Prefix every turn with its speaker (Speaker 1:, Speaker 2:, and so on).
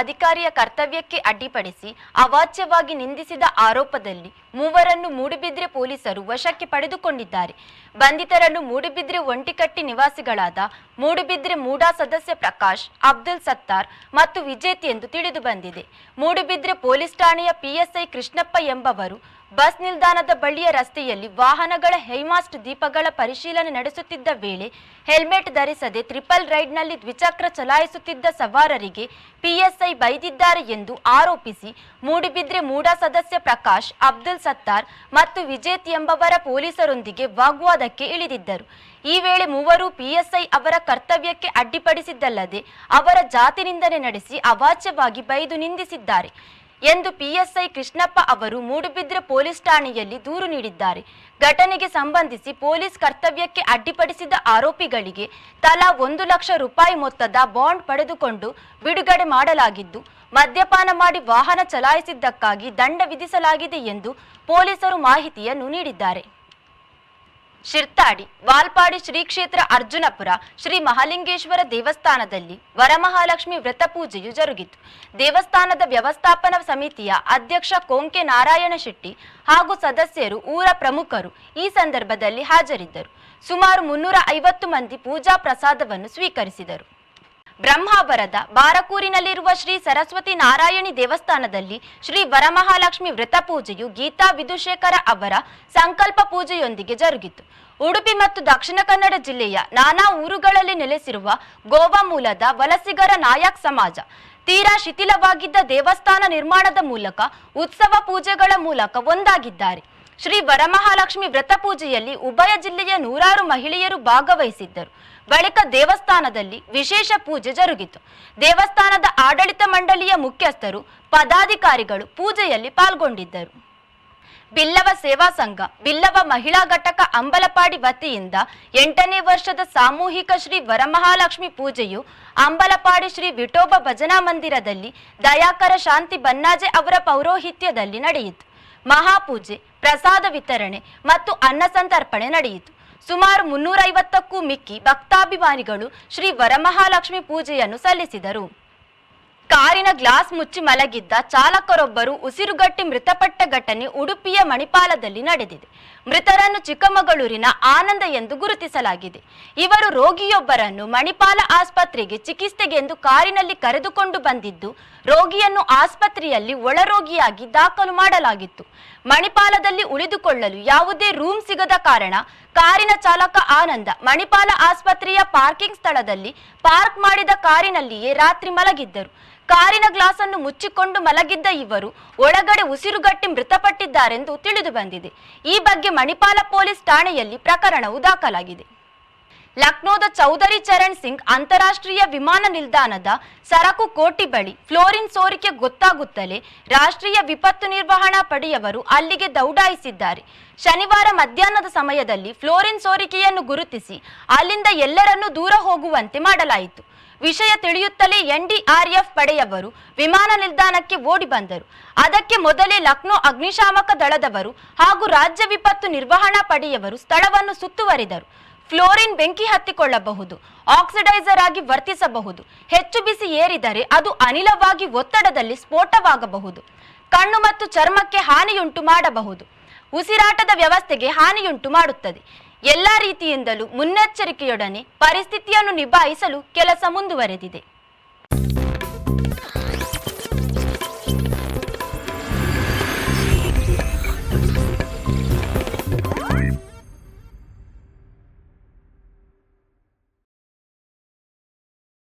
Speaker 1: ಅಧಿಕಾರಿಯ ಕರ್ತವ್ಯಕ್ಕೆ ಅಡ್ಡಿಪಡಿಸಿ ಅವಾಚ್ಯವಾಗಿ ನಿಂದಿಸಿದ ಆರೋಪದಲ್ಲಿ ಮೂವರನ್ನು ಮೂಡುಬಿದ್ರೆ ಪೊಲೀಸರು ವಶಕ್ಕೆ ಪಡೆದುಕೊಂಡಿದ್ದಾರೆ. ಬಂಧಿತರನ್ನು ಮೂಡುಬಿದ್ರೆ ಒಂಟಿಕಟ್ಟಿ ನಿವಾಸಿಗಳಾದ ಮೂಡುಬಿದ್ರೆ ಮೂಡಾ ಸದಸ್ಯ ಪ್ರಕಾಶ್, ಅಬ್ದುಲ್ ಸತ್ತಾರ್ ಮತ್ತು ವಿಜೇತ್ ಎಂದು ತಿಳಿದು ಬಂದಿದೆ. ಮೂಡುಬಿದ್ರೆ ಪೊಲೀಸ್ ಠಾಣೆಯ ಪಿಎಸ್ಐ ಕೃಷ್ಣಪ್ಪ ಎಂಬವರು ಬಸ್ ನಿಲ್ದಾಣದ ಬಳಿಯ ರಸ್ತೆಯಲ್ಲಿ ವಾಹನಗಳ ಹೈಮಾಸ್ಟ್ ದೀಪಗಳ ಪರಿಶೀಲನೆ ನಡೆಸುತ್ತಿದ್ದ ವೇಳೆ ಹೆಲ್ಮೆಟ್ ಧರಿಸದೆ ಟ್ರಿಪಲ್ ರೈಡ್ನಲ್ಲಿ ದ್ವಿಚಕ್ರ ಚಲಾಯಿಸುತ್ತಿದ್ದ ಸವಾರರಿಗೆ ಪಿಎಸ್ಐ ಬೈದಿದ್ದಾರೆ ಎಂದು ಆರೋಪಿಸಿ ಮೂಡಿಬಿದ್ರೆ ಮೂಡ ಸದಸ್ಯ ಪ್ರಕಾಶ್, ಅಬ್ದುಲ್ ಸತ್ತಾರ್ ಮತ್ತು ವಿಜೇತ್ ಎಂಬವರ ಪೊಲೀಸರೊಂದಿಗೆ ವಾಗ್ವಾದಕ್ಕೆ ಇಳಿದಿದ್ದರು. ಈ ವೇಳೆ ಮೂವರು ಪಿಎಸ್ಐ ಅವರ ಕರ್ತವ್ಯಕ್ಕೆ ಅಡ್ಡಿಪಡಿಸಿದ್ದಲ್ಲದೆ ಅವರ ಜಾತಿ ನಿಂದನೆ ನಡೆಸಿ ಅವಾಚ್ಯವಾಗಿ ಬೈದು ನಿಂದಿಸಿದ್ದಾರೆ. ಎಂದು ಪಿಎಸ್ಐ ಕೃಷ್ಣಪ್ಪ ಅವರು ಮೂಡುಬಿದ್ರೆ ಪೊಲೀಸ್ ಠಾಣೆಯಲ್ಲಿ ದೂರು ನೀಡಿದ್ದಾರೆ. ಘಟನೆಗೆ ಸಂಬಂಧಿಸಿ ಪೊಲೀಸ್ ಕರ್ತವ್ಯಕ್ಕೆ ಅಡ್ಡಿಪಡಿಸಿದ ಆರೋಪಿಗಳಿಗೆ ತಲಾ ಒಂದು ಲಕ್ಷ ರೂಪಾಯಿ ಮೊತ್ತದ ಬಾಂಡ್ ಪಡೆದುಕೊಂಡು ಬಿಡುಗಡೆ ಮಾಡಲಾಗಿದ್ದು, ಮದ್ಯಪಾನ ಮಾಡಿ ವಾಹನ ಚಲಾಯಿಸಿದ್ದಕ್ಕಾಗಿ ದಂಡ ವಿಧಿಸಲಾಗಿದೆ ಎಂದು ಪೊಲೀಸರು ಮಾಹಿತಿಯನ್ನು ನೀಡಿದ್ದಾರೆ. ಶಿರ್ತಾಡಿ, ವಾಲ್ಪಾಡಿ ಶ್ರೀ ಕ್ಷೇತ್ರ ಅರ್ಜುನಪುರ, ಶ್ರೀ ಮಹಾಲಿಂಗೇಶ್ವರ ದೇವಸ್ಥಾನದಲ್ಲಿ ವರಮಹಾಲಕ್ಷ್ಮಿ ವ್ರತ ಪೂಜೆಯು ಜರುಗಿತು. ದೇವಸ್ಥಾನದ ವ್ಯವಸ್ಥಾಪನಾ ಸಮಿತಿಯ ಅಧ್ಯಕ್ಷ ಕೋಂಕೆ ನಾರಾಯಣ ಶೆಟ್ಟಿ ಹಾಗೂ ಸದಸ್ಯರು ಊರ ಪ್ರಮುಖರು ಈ ಸಂದರ್ಭದಲ್ಲಿ ಹಾಜರಿದ್ದರು. ಸುಮಾರು ಮುನ್ನೂರ ಐವತ್ತು ಮಂದಿ ಪೂಜಾ ಪ್ರಸಾದವನ್ನು ಸ್ವೀಕರಿಸಿದರು. ಬ್ರಹ್ಮಾವರದ ಬಾರಕೂರಿನಲ್ಲಿರುವ ಶ್ರೀ ಸರಸ್ವತಿ ನಾರಾಯಣಿ ದೇವಸ್ಥಾನದಲ್ಲಿ ಶ್ರೀ ವರಮಹಾಲಕ್ಷ್ಮಿ ವ್ರತ ಪೂಜೆಯು ಗೀತಾ ವಿಧುಶೇಖರ ಅವರ ಸಂಕಲ್ಪ ಪೂಜೆಯೊಂದಿಗೆ ಜರುಗಿತು. ಉಡುಪಿ ಮತ್ತು ದಕ್ಷಿಣ ಕನ್ನಡ ಜಿಲ್ಲೆಯ ನಾನಾ ಊರುಗಳಲ್ಲಿ ನೆಲೆಸಿರುವ ಗೋವಾ ಮೂಲದ ವಲಸಿಗರ ನಾಯಕ್ ಸಮಾಜ, ತೀರಾ ಶಿಥಿಲವಾಗಿದ್ದ ದೇವಸ್ಥಾನ ನಿರ್ಮಾಣದ ಮೂಲಕ ಉತ್ಸವ ಪೂಜೆಗಳ ಮೂಲಕ ಒಂದಾಗಿದ್ದಾರೆ. ಶ್ರೀ ವರಮಹಾಲಕ್ಷ್ಮಿ ವ್ರತ ಪೂಜೆಯಲ್ಲಿ ಉಭಯ ಜಿಲ್ಲೆಯ ನೂರಾರು ಮಹಿಳೆಯರು ಭಾಗವಹಿಸಿದ್ದರು. ಬಳಿಕ ದೇವಸ್ಥಾನದಲ್ಲಿ ವಿಶೇಷ ಪೂಜೆ ಜರುಗಿತು. ದೇವಸ್ಥಾನದ ಆಡಳಿತ ಮಂಡಳಿಯ ಮುಖ್ಯಸ್ಥರು, ಪದಾಧಿಕಾರಿಗಳು ಪೂಜೆಯಲ್ಲಿ ಪಾಲ್ಗೊಂಡಿದ್ದರು. ಬಿಲ್ಲವ ಸೇವಾ ಸಂಘ, ಬಿಲ್ಲವ ಮಹಿಳಾ ಘಟಕ ಅಂಬಲಪಾಡಿ ವತಿಯಿಂದ ಎಂಟನೇ ವರ್ಷದ ಸಾಮೂಹಿಕ ಶ್ರೀ ವರಮಹಾಲಕ್ಷ್ಮಿ ಪೂಜೆಯು ಅಂಬಲಪಾಡಿ ಶ್ರೀ ವಿಠೋಬ ಭಜನಾ ಮಂದಿರದಲ್ಲಿ ದಯಾಕರ ಶಾಂತಿ ಬನ್ನಾಜೆ ಅವರ ಪೌರೋಹಿತ್ಯದಲ್ಲಿ ನಡೆಯಿತು. ಮಹಾಪೂಜೆ ಪ್ರಸಾದ ವಿತರಣೆ ಮತ್ತು ಅನ್ನ ಸಂತರ್ಪಣೆ ನಡೆಯಿತು. ಸುಮಾರು ಮುನ್ನೂರೈವತ್ತಕ್ಕೂ ಮಿಕ್ಕಿ ಭಕ್ತಾಭಿಮಾನಿಗಳು ಶ್ರೀ ವರಮಹಾಲಕ್ಷ್ಮಿ ಪೂಜೆಯನ್ನು ಸಲ್ಲಿಸಿದರು. ಕಾರಿನ ಗ್ಲಾಸ್ ಮುಚ್ಚಿ ಮಲಗಿದ್ದ ಚಾಲಕರೊಬ್ಬರು ಉಸಿರುಗಟ್ಟಿ ಮೃತಪಟ್ಟ ಘಟನೆ ಉಡುಪಿಯ ಮಣಿಪಾಲದಲ್ಲಿ ನಡೆದಿದೆ. ಮೃತರನ್ನು ಚಿಕ್ಕಮಗಳೂರಿನ ಆನಂದ ಎಂದು ಗುರುತಿಸಲಾಗಿದೆ. ಇವರು ರೋಗಿಯೊಬ್ಬರನ್ನು ಮಣಿಪಾಲ ಆಸ್ಪತ್ರೆಗೆ ಚಿಕಿತ್ಸೆಗೆಂದು ಕಾರಿನಲ್ಲಿ ಕರೆದುಕೊಂಡು ಬಂದಿದ್ದು, ರೋಗಿಯನ್ನು ಆಸ್ಪತ್ರೆಯಲ್ಲಿ ಒಳರೋಗಿಯಾಗಿ ದಾಖಲು ಮಾಡಲಾಗಿತ್ತು. ಮಣಿಪಾಲದಲ್ಲಿ ಉಳಿದುಕೊಳ್ಳಲು ಯಾವುದೇ ರೂಮ್ ಸಿಗದ ಕಾರಣ ಕಾರಿನ ಚಾಲಕ ಆನಂದ ಮಣಿಪಾಲ ಆಸ್ಪತ್ರೆಯ ಪಾರ್ಕಿಂಗ್ ಸ್ಥಳದಲ್ಲಿ ಪಾರ್ಕ್ ಮಾಡಿದ ಕಾರಿನಲ್ಲಿಯೇ ರಾತ್ರಿ ಮಲಗಿದ್ದರು. ಕಾರಿನ ಗ್ಲಾಸ್ ಅನ್ನು ಮುಚ್ಚಿಕೊಂಡು ಮಲಗಿದ್ದ ಇವರು ಒಳಗಡೆ ಉಸಿರುಗಟ್ಟಿ ಮೃತಪಟ್ಟಿದ್ದಾರೆಂದು ತಿಳಿದು ಬಂದಿದೆ. ಈ ಬಗ್ಗೆ ಮಣಿಪಾಲ ಪೊಲೀಸ್ ಠಾಣೆಯಲ್ಲಿ ಪ್ರಕರಣವು ದಾಖಲಾಗಿದೆ. ಲಕ್ನೋದ ಚೌಧರಿ ಚರಣ್ ಸಿಂಗ್ ಅಂತಾರಾಷ್ಟ್ರೀಯ ವಿಮಾನ ನಿಲ್ದಾಣದ ಸರಕು ಕೋಟಿ ಬಳಿ ಫ್ಲೋರಿನ್ ಸೋರಿಕೆ ಗೊತ್ತಾಗುತ್ತಲೇ ರಾಷ್ಟ್ರೀಯ ವಿಪತ್ತು ನಿರ್ವಹಣಾ ಪಡೆಯವರು ಅಲ್ಲಿಗೆ ದೌಡಾಯಿಸಿದ್ದಾರೆ. ಶನಿವಾರ ಮಧ್ಯಾಹ್ನದ ಸಮಯದಲ್ಲಿ ಫ್ಲೋರಿನ್ ಸೋರಿಕೆಯನ್ನು ಗುರುತಿಸಿ ಅಲ್ಲಿಂದ ಎಲ್ಲರನ್ನೂ ದೂರ ಹೋಗುವಂತೆ ಮಾಡಲಾಯಿತು. ವಿಷಯ ತಿಳಿಯುತ್ತಲೇ ಎನ್ಡಿಆರ್ಎಫ್ ಪಡೆಯವರು ವಿಮಾನ ನಿಲ್ದಾಣಕ್ಕೆ ಓಡಿ ಬಂದರು. ಅದಕ್ಕೆ ಮೊದಲೇ ಲಕ್ನೋ ಅಗ್ನಿಶಾಮಕ ದಳದವರು ಹಾಗೂ ರಾಜ್ಯ ವಿಪತ್ತು ನಿರ್ವಹಣಾ ಪಡೆಯವರು ಸ್ಥಳವನ್ನು ಸುತ್ತುವರಿದರು. ಫ್ಲೋರಿನ್ ಬೆಂಕಿ ಹತ್ತಿಕೊಳ್ಳಬಹುದು, ಆಕ್ಸಿಡೈಸರ್ ಆಗಿ ವರ್ತಿಸಬಹುದು. ಹೆಚ್ಚು ಬಿಸಿ ಏರಿದರೆ ಅದು ಅನಿಲವಾಗಿ ಒತ್ತಡದಲ್ಲಿ ಸ್ಫೋಟವಾಗಬಹುದು. ಕಣ್ಣು ಮತ್ತು ಚರ್ಮಕ್ಕೆ ಹಾನಿಯುಂಟು ಮಾಡಬಹುದು. ಉಸಿರಾಟದ ವ್ಯವಸ್ಥೆಗೆ ಹಾನಿಯುಂಟು ಮಾಡುತ್ತದೆ. ಎಲ್ಲ ರೀತಿಯಿಂದಲೂ ಮುನ್ನೆಚ್ಚರಿಕೆಯೊಡನೆ ಪರಿಸ್ಥಿತಿಯನ್ನು ನಿಭಾಯಿಸಲು ಕೆಲಸ ಮುಂದುವರೆದಿದೆ.